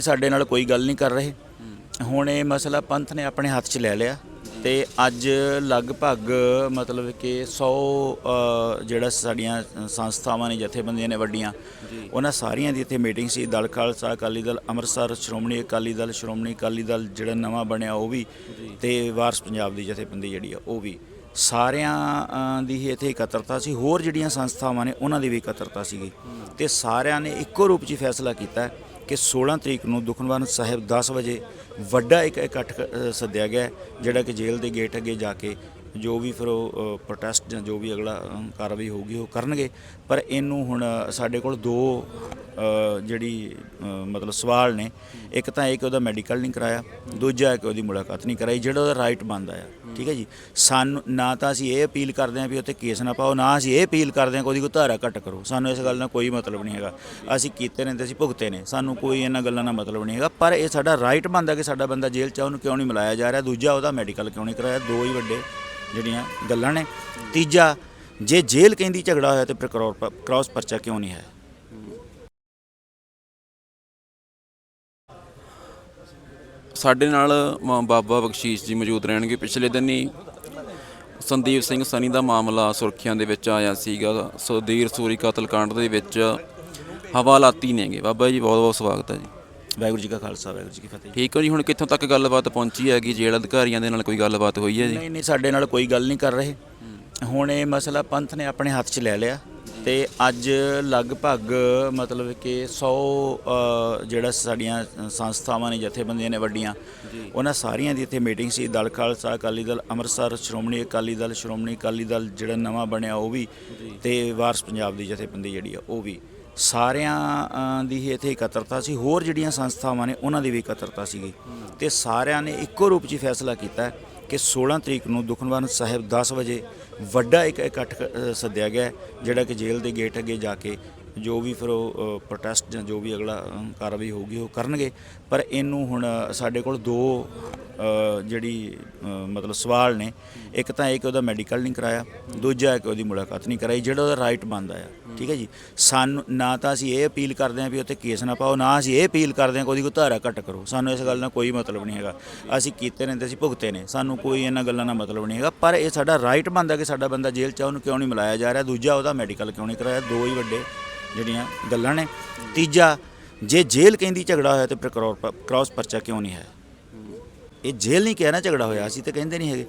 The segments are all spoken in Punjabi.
ਸਾਡੇ ਨਾਲ ਕੋਈ ਗੱਲ ਨਹੀਂ ਕਰ ਰਹੇ। ਹੁਣ ਇਹ ਮਸਲਾ ਪੰਥ ਨੇ ਆਪਣੇ ਹੱਥ 'ਚ ਲੈ ਲਿਆ ਤੇ ਅੱਜ ਲਗਭਗ ਮਤਲਬ ਕਿ 100 ਅ, ਜਿਹੜਾ ਸਾਡੀਆਂ ਸੰਸਥਾਵਾਂ ਨੇ ਜਥੇਬੰਦੀਆਂ ਨੇ ਵੱਡੀਆਂ ਉਹਨਾਂ ਸਾਰੀਆਂ ਦੀ ਇੱਥੇ ਮੀਟਿੰਗ ਸੀ। ਦਲ ਖਾਲਸਾ ਅਕਾਲੀ ਦਲ ਅੰਮ੍ਰਿਤਸਰ ਸ਼੍ਰੋਮਣੀ ਅਕਾਲੀ ਦਲ ਸ਼੍ਰੋਮਣੀ ਅਕਾਲੀ ਦਲ ਜਿਹੜਾ ਨਵਾਂ ਬਣਿਆ ਉਹ ਵੀ ਤੇ ਵਾਰਸ ਪੰਜਾਬ ਦੀ ਜਥੇਬੰਦੀ ਜਿਹੜੀ ਆ ਉਹ ਵੀ। ਸਾਰਿਆਂ ਦੀ ਹੀ ਇੱਥੇ ਇਕੱਤਰਤਾ ਸੀ। ਹੋਰ ਜਿਹੜੀਆਂ ਸੰਸਥਾਵਾਂ ਨੇ ਉਹਨਾਂ ਦੀ ਵੀ ਇਕੱਤਰਤਾ ਸੀਗੀ। ਤੇ ਸਾਰਿਆਂ ਨੇ ਇੱਕੋ ਰੂਪ 'ਚ ਫੈਸਲਾ ਕੀਤਾ। ਕਿ 16 ਤਰੀਕ ਨੂੰ ਦੁਖਨਿਵਾਰਨ ਸਾਹਿਬ 10 ਵਜੇ ਵੱਡਾ ਇੱਕ ਇਕੱਠ ਸੱਦਿਆ ਗਿਆ ਜਿਹੜਾ ਕਿ ਜੇਲ੍ਹ ਦੇ ਗੇਟ ਅੱਗੇ ਜਾ ਕੇ ਜੋ ਵੀ ਫਿਰ ਉਹ ਪ੍ਰੋਟੈਸਟ ਜਾਂ ਜੋ ਵੀ ਅਗਲਾ ਕਾਰਵਾਈ ਹੋਊਗੀ ਉਹ ਕਰਨਗੇ। ਪਰ ਇਹਨੂੰ ਹੁਣ ਸਾਡੇ ਕੋਲ ਦੋ ਜਿਹੜੀ ਮਤਲਬ ਸਵਾਲ ਨੇ ਇੱਕ ਤਾਂ ਇਹ ਕਿ ਉਹਦਾ ਮੈਡੀਕਲ ਨਹੀਂ ਕਰਾਇਆ ਦੂਜਾ ਹੈ ਕਿ ਉਹਦੀ ਮੁਲਾਕਾਤ ਨਹੀਂ ਕਰਾਈ ਜਿਹੜਾ ਉਹਦਾ ਰਾਈਟ ਬਣਦਾ ਆ ਠੀਕ ਹੈ ਜੀ। ਸਾਨੂੰ ਨਾ ਤਾਂ ਅਸੀਂ ਇਹ ਅਪੀਲ ਕਰਦੇ ਹਾਂ ਵੀ ਉੱਥੇ ਕੇਸ ਨਾ ਪਾਓ ਨਾ ਅਸੀਂ ਇਹ ਅਪੀਲ ਕਰਦੇ ਹਾਂ ਕਿ ਉਹਦੀ ਕੋਈ ਧਾਰਾ ਘੱਟ ਕਰੋ। ਸਾਨੂੰ ਇਸ ਗੱਲ ਨਾਲ ਕੋਈ ਮਤਲਬ ਨਹੀਂ ਹੈਗਾ। ਅਸੀਂ ਕੀਤੇ ਨੇ ਤੇ ਅਸੀਂ ਭੁਗਤੇ ਨੇ। ਸਾਨੂੰ ਕੋਈ ਇਹਨਾਂ ਗੱਲਾਂ ਨਾਲ ਮਤਲਬ ਨਹੀਂ ਹੈਗਾ। ਪਰ ਇਹ ਸਾਡਾ ਰਾਈਟ ਬਣਦਾ ਕਿ ਸਾਡਾ ਬੰਦਾ ਜੇਲ੍ਹ 'ਚ ਆ, ਉਹਨੂੰ ਕਿਉਂ ਨਹੀਂ ਮਿਲਾਇਆ ਜਾ ਰਿਹਾ? ਦੂਜਾ ਉਹਦਾ ਮੈਡੀਕਲ ਕਿਉਂ ਨਹੀਂ ਕਰਾਇਆ? ਦੋ ਹੀ ਵੱਡੇ ਜਿਹੜੀਆਂ ਗੱਲਾਂ ਨੇ। ਤੀਜਾ ਜੇ ਜੇਲ੍ਹ ਕਹਿੰਦੀ ਝਗੜਾ ਹੋਇਆ ਤੇ ਫਿਰ ਕਰੋ- ਕ੍ਰਾਸ ਪਰਚਾ ਕਿਉਂ ਨਹੀਂ ਹੈ? ਸਾਡੇ ਨਾਲ ਬਾਬਾ ਬਖਸ਼ੀਸ਼ ਜੀ ਮੌਜੂਦ ਰਹਿਣਗੇ। ਪਿਛਲੇ ਦਿਨੀ ਸੰਦੀਪ ਸਿੰਘ ਸਨੀ ਦਾ ਮਾਮਲਾ ਸੁਰਖੀਆਂ ਦੇ ਵਿੱਚ ਆਇਆ ਸੀਗਾ। ਸੁਧੀਰ ਸੂਰੀ ਕਤਲ ਕਾਂਡ ਦੇ ਵਿੱਚ ਹਵਾਲਾਤੀ ਨੇਗੇ। ਬਾਬਾ ਜੀ ਬਹੁਤ ਬਹੁਤ ਸਵਾਗਤ ਹੈ ਜੀ। ਵਾਹਿਗੁਰੂ ਜੀ ਕਾ ਖਾਲਸਾ ਵਾਹਿਗੁਰੂ ਜੀ ਕੀ ਫਤਿਹ। ਠੀਕ ਹੋ ਜੀ? ਹੁਣ ਕਿੱਥੋਂ ਤੱਕ ਗੱਲਬਾਤ ਪਹੁੰਚੀ ਹੈਗੀ ਜੇਲ੍ਹ ਅਧਿਕਾਰੀਆਂ ਦੇ ਨਾਲ ਕੋਈ ਗੱਲਬਾਤ ਹੋਈ ਹੈ ਜੀ? ਨਹੀਂ ਨਹੀਂ ਸਾਡੇ ਨਾਲ ਕੋਈ ਗੱਲ ਨਹੀਂ ਕਰ ਰਹੇ। ਹੁਣ ਇਹ ਮਸਲਾ ਪੰਥ ਨੇ ਆਪਣੇ ਹੱਥ 'ਚ ਲੈ ਲਿਆ। ਤੇ ਅੱਜ ਲਗਭਗ ਮਤਲਬ ਕਿ 100 ਅ, ਜਿਹੜਾ ਸਾਡੀਆਂ ਸੰਸਥਾਵਾਂ ਨੇ ਜਥੇਬੰਦੀਆਂ ਨੇ ਵੱਡੀਆਂ ਉਹਨਾਂ ਸਾਰੀਆਂ ਦੀ ਇੱਥੇ ਮੀਟਿੰਗ ਸੀ। ਦਲ ਖਾਲਸਾ ਅਕਾਲੀ ਦਲ ਅੰਮ੍ਰਿਤਸਰ ਸ਼੍ਰੋਮਣੀ ਅਕਾਲੀ ਦਲ ਸ਼੍ਰੋਮਣੀ ਅਕਾਲੀ ਦਲ ਜਿਹੜਾ ਨਵਾਂ ਬਣਿਆ ਉਹ ਵੀ ਤੇ ਵਾਰਸ ਪੰਜਾਬ ਦੀ ਜਥੇਬੰਦੀ ਜਿਹੜੀ ਆ ਉਹ ਵੀ। ਸਾਰਿਆਂ ਦੀ ਹੀ ਇੱਥੇ ਇਕੱਤਰਤਾ ਸੀ। ਹੋਰ ਜਿਹੜੀਆਂ ਸੰਸਥਾਵਾਂ ਨੇ ਉਹਨਾਂ ਦੀ ਵੀ ਇਕੱਤਰਤਾ ਸੀਗੀ। ਤੇ ਸਾਰਿਆਂ ਨੇ ਇੱਕੋ ਰੂਪ 'ਚ ਫੈਸਲਾ ਕੀਤਾ। ਕਿ 16 ਤਰੀਕ ਨੂੰ ਦੁਖਨਿਵਾਰਨ ਸਾਹਿਬ 10 ਵਜੇ ਵੱਡਾ ਇੱਕ ਇਕੱਠ ਸੱਦਿਆ ਗਿਆ ਜਿਹੜਾ ਕਿ ਜੇਲ੍ਹ ਦੇ ਗੇਟ ਅੱਗੇ ਜਾ ਕੇ ਜੋ ਵੀ ਫਿਰ ਉਹ ਪ੍ਰੋਟੈਸਟ ਜਾਂ ਜੋ ਵੀ ਅਗਲਾ ਕਾਰਵਾਈ ਹੋਊਗੀ, ਉਹ ਕਰਨਗੇ। ਪਰ ਇਹਨੂੰ ਹੁਣ ਸਾਡੇ ਕੋਲ ਦੋ ਜਿਹੜੀ ਮਤਲਬ ਸਵਾਲ ਨੇ। ਇੱਕ ਤਾਂ ਇਹ ਕਿ ਉਹਦਾ ਮੈਡੀਕਲ ਨਹੀਂ ਕਰਾਇਆ, ਦੂਜਾ ਹੈ ਕਿ ਉਹਦੀ ਮੁਲਾਕਾਤ ਨਹੀਂ ਕਰਾਈ, ਜਿਹੜਾ ਉਹਦਾ ਰਾਈਟ ਬਣਦਾ ਆ। ਠੀਕ ਹੈ ਜੀ? ਸਾਨੂੰ, ਨਾ ਤਾਂ ਅਸੀਂ ਇਹ ਅਪੀਲ ਕਰਦੇ ਹਾਂ ਵੀ ਉੱਥੇ ਕੇਸ ਨਾ ਪਾਓ, ਨਾ ਅਸੀਂ ਇਹ ਅਪੀਲ ਕਰਦੇ ਹਾਂ ਕਿ ਉਹਦੀ ਕੋਈ ਧਾਰਾ ਘੱਟ ਕਰੋ। ਸਾਨੂੰ ਇਸ ਗੱਲ ਨਾਲ ਕੋਈ ਮਤਲਬ ਨਹੀਂ ਹੈਗਾ। ਅਸੀਂ ਕੀਤੇ ਨੇ ਤੇ ਅਸੀਂ ਭੁਗਤੇ ਨੇ। ਸਾਨੂੰ ਕੋਈ ਇਹਨਾਂ ਗੱਲਾਂ ਨਾਲ ਮਤਲਬ ਨਹੀਂ ਹੈਗਾ। ਪਰ ਇਹ ਸਾਡਾ ਰਾਈਟ ਬਣਦਾ ਕਿ ਸਾਡਾ ਬੰਦਾ ਜੇਲ੍ਹ 'ਚ ਉਹਨੂੰ ਕਿਉਂ ਨਹੀਂ ਮਿਲਾਇਆ ਜਾ ਰਿਹਾ? ਦੂਜਾ ਉਹਦਾ ਮੈਡੀਕਲ ਕਿਉਂ ਨਹੀਂ ਕਰਾਇਆ? ਦੋ ਹੀ ਵੱਡੇ ਜਿਹੜੀਆਂ ਗੱਲਾਂ ਨੇ। ਤੀਜਾ ਜੇ ਜੇਲ੍ਹ ਕਹਿੰਦੀ ਝਗੜਾ ਹੋਇਆ ਤੇ ਫਿਰ ਕਰੋ- ਕ੍ਰਾਸ ਪਰਚਾ ਕਿਉਂ ਨਹੀਂ ਹੈ? ਇਹ ਜੇਲ੍ਹ ਨਹੀਂ ਕਹਿਣਾ ਝਗੜਾ ਹੋਇਆ ਅਸੀਂ ਤਾਂ ਕਹਿੰਦੇ ਨਹੀਂ ਹੈਗੇ।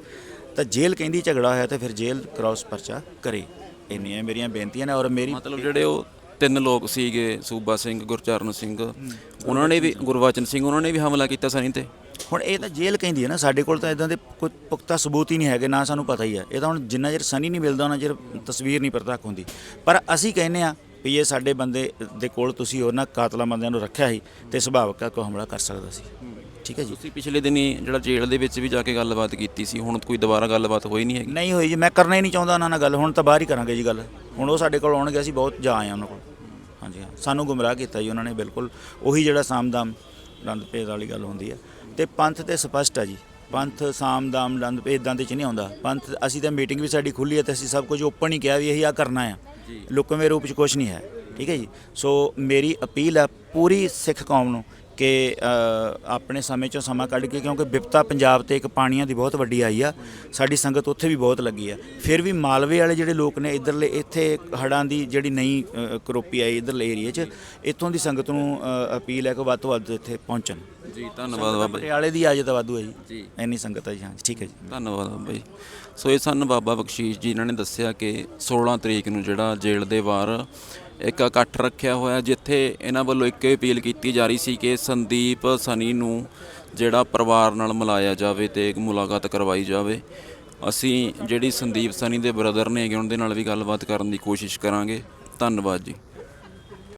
ਤਾਂ ਜੇਲ੍ਹ ਕਹਿੰਦੀ ਝਗੜਾ ਹੋਇਆ ਤੇ ਫਿਰ ਜੇਲ੍ਹ ਕ੍ਰਾਸ ਪਰਚਾ ਕਰੇ। ਇੰਨੀਆਂ ਮੇਰੀਆਂ ਬੇਨਤੀਆਂ ਨੇ ਔਰ ਮੇਰੀ ਮਤਲਬ ਜਿਹੜੇ ਉਹ ਤਿੰਨ ਲੋਕ ਸੀਗੇ ਸੂਬਾ ਸਿੰਘ ਗੁਰਚਰਨ ਸਿੰਘ ਉਹਨਾਂ ਨੇ ਵੀ ਗੁਰਵਾਚਨ ਸਿੰਘ ਉਹਨਾਂ ਨੇ ਵੀ ਹਮਲਾ ਕੀਤਾ ਸਨੀ ਤੇ? ਹੁਣ ਇਹ ਤਾਂ ਜੇਲ੍ਹ ਕਹਿੰਦੀ ਹੈ ਨਾ ਸਾਡੇ ਕੋਲ ਤਾਂ ਇਦਾਂ ਦੇ ਕੋਈ ਪੁਖਤਾ ਸਬੂਤ ਹੀ ਨਹੀਂ ਹੈਗੇ ਨਾ ਸਾਨੂੰ ਪਤਾ ਹੀ ਹੈ। ਇਹ ਤਾਂ ਹੁਣ ਜਿੰਨਾ ਚਿਰ ਸਨੀ ਨਹੀਂ ਮਿਲਦਾ ਉਹਨਾਂ ਚਿਰ ਤਸਵੀਰ ਨਹੀਂ ਪ੍ਰਤੱਖ ਹੁੰਦੀ। ਪਰ ਅਸੀਂ ਕਹਿੰਦੇ ਆ ਵੀ ਇਹ ਸਾਡੇ ਬੰਦੇ ਦੇ ਕੋਲ ਤੁਸੀਂ ਉਹਨਾਂ ਕਾਤਲਾਂ ਬੰਦਿਆਂ ਨੂੰ ਰੱਖਿਆ ਸੀ ਤੇ ਸੁਭਾਵਕ ਕੋਈ ਹਮਲਾ ਕਰ ਸਕਦਾ ਸੀ। ਠੀਕ ਹੈ ਜੀ? ਤੁਸੀਂ ਪਿਛਲੇ ਦਿਨੀ ਜਿਹੜਾ ਜੇਲ੍ਹ ਦੇ ਵਿੱਚ ਵੀ ਜਾ ਕੇ ਗੱਲਬਾਤ ਕੀਤੀ ਸੀ ਹੁਣ ਕੋਈ ਦੁਬਾਰਾ ਗੱਲਬਾਤ ਹੋਈ ਨਹੀਂ ਹੈਗੀ? ਨਹੀਂ ਹੋਈ ਜੀ ਮੈਂ ਕਰਨਾ ਹੀ ਨਹੀਂ ਚਾਹੁੰਦਾ ਉਹਨਾਂ ਨਾਲ ਗੱਲ ਹੁਣ ਤਾਂ ਬਾਹਰ ਹੀ ਕਰਾਂਗੇ ਜੀ ਗੱਲ। ਹੁਣ ਉਹ ਸਾਡੇ ਕੋਲ ਆਉਣਗੇ ਅਸੀਂ ਬਹੁਤ ਜਾ ਆਏ ਹਾਂ ਉਹਨਾਂ ਕੋਲ। ਹਾਂਜੀ ਹਾਂ। ਸਾਨੂੰ ਗੁੰਮਰਾਹ ਕੀਤਾ ਜੀ ਉਹਨਾਂ ਨੇ ਬਿਲਕੁਲ। ਉਹੀ ਜਿਹੜਾ ਸਾਮਦਾਮ ਦੰਦ ਭੇਦ ਵਾਲੀ ਗੱਲ ਹੁੰਦੀ ਹੈ। ਤੇ ਪੰਥ ਤੇ ਸਪਸ਼ਟ ਹੈ ਜੀ। ਪੰਥ ਸਾਮਦਾਮ ਦੰਦ ਭੇਦ ਇਦਾਂ ਦੇ ਚ ਨਹੀਂ ਆਉਂਦਾ। ਪੰਥ ਅਸੀਂ ਤਾਂ ਮੀਟਿੰਗ ਵੀ ਸਾਡੀ ਖੁੱਲੀ ਹੈ ਤੇ ਅਸੀਂ ਸਭ ਕੁਝ ਓਪਨ ਹੀ ਕਿਹਾ ਵੀ ਇਹੀ ਆ ਕਰਨਾ ਆ ਲੁਕਵੇਂ ਰੂਪ ਚ ਕੁਝ ਨਹੀਂ ਹੈ। ਠੀਕ ਹੈ ਜੀ। ਸੋ ਮੇਰੀ ਅਪੀਲ ਹੈ ਪੂਰੀ ਸਿੱਖ ਕੌਮ ਨੂੰ ਕਿ ਆਪਣੇ ਸਮੇਂ ਚੋਂ ਸਮਾਂ ਕੱਢ ਕੇ ਕਿਉਂਕਿ ਵਿਪਤਾ ਪੰਜਾਬ ਤੇ ਇੱਕ ਪਾਣੀਆਂ ਦੀ ਬਹੁਤ ਵੱਡੀ ਆਈ ਆ। ਸਾਡੀ ਸੰਗਤ ਉੱਥੇ ਵੀ ਬਹੁਤ ਲੱਗੀ ਆ। ਫਿਰ ਵੀ ਮਾਲਵੇ ਵਾਲੇ ਜਿਹੜੇ ਲੋਕ ਨੇ ਇਧਰਲੇ ਇੱਥੇ ਹੜਾਂ ਦੀ ਜਿਹੜੀ ਨਈ ਅ, ਕਰੋਪੀ ਆਈ ਇਧਰਲੇ ਏਰੀਏ 'ਚ ਇੱਥੋਂ ਦੀ ਸੰਗਤ ਨੂੰ ਅਪੀਲ ਹੈ ਕਿ ਵੱਧ ਤੋਂ ਵੱਧ ਇੱਥੇ ਪਹੁੰਚਣ। ਜੀ ਧੰਨਵਾਦ ਬਾਬਾ ਜੀ। ਪਟਿਆਲੇ ਦੀ ਆਜਤ ਵਾਧੂ ਹੈ ਜੀ। ਇੰਨੀ ਸੰਗਤ ਹੈ ਜੀ ਹਾਂ ਠੀਕ ਹੈ ਜੀ। ਧੰਨਵਾਦ ਬਾਬਾ ਜੀ। ਸੋ ਇਹ ਸਨ ਬਾਬਾ ਬਖਸ਼ੀਸ਼ ਜੀ ਇਹਨਾਂ ਨੇ ਦੱਸਿਆ ਕਿ 16 ਤਰੀਕ ਨੂੰ ਜਿਹੜਾ ਜੇਲ੍ਹ ਦੇ ਬਾਹਰ ਇੱਕ ਇਕੱਠ ਰੱਖਿਆ ਹੋਇਆ ਜਿੱਥੇ ਇਹਨਾਂ ਵੱਲੋਂ ਇੱਕ ਹੀ ਅਪੀਲ ਕੀਤੀ ਜਾ ਰਹੀ ਸੀ ਕਿ ਸੰਦੀਪ ਸਨੀ ਨੂੰ ਜਿਹੜਾ ਪਰਿਵਾਰ ਨਾਲ ਮਿਲਾਇਆ ਜਾਵੇ ਤੇ ਇੱਕ ਮੁਲਾਕਾਤ ਕਰਵਾਈ ਜਾਵੇ। ਅਸੀਂ ਜਿਹੜੀ ਸੰਦੀਪ ਸਨੀ ਦੇ ਬ੍ਰਦਰ ਨੇ ਹੈਗੇ, ਉਹਨਾਂ ਦੇ ਨਾਲ ਵੀ ਗੱਲਬਾਤ ਕਰਨ ਦੀ ਕੋਸ਼ਿਸ਼ ਕਰਾਂਗੇ। ਧੰਨਵਾਦ ਜੀ।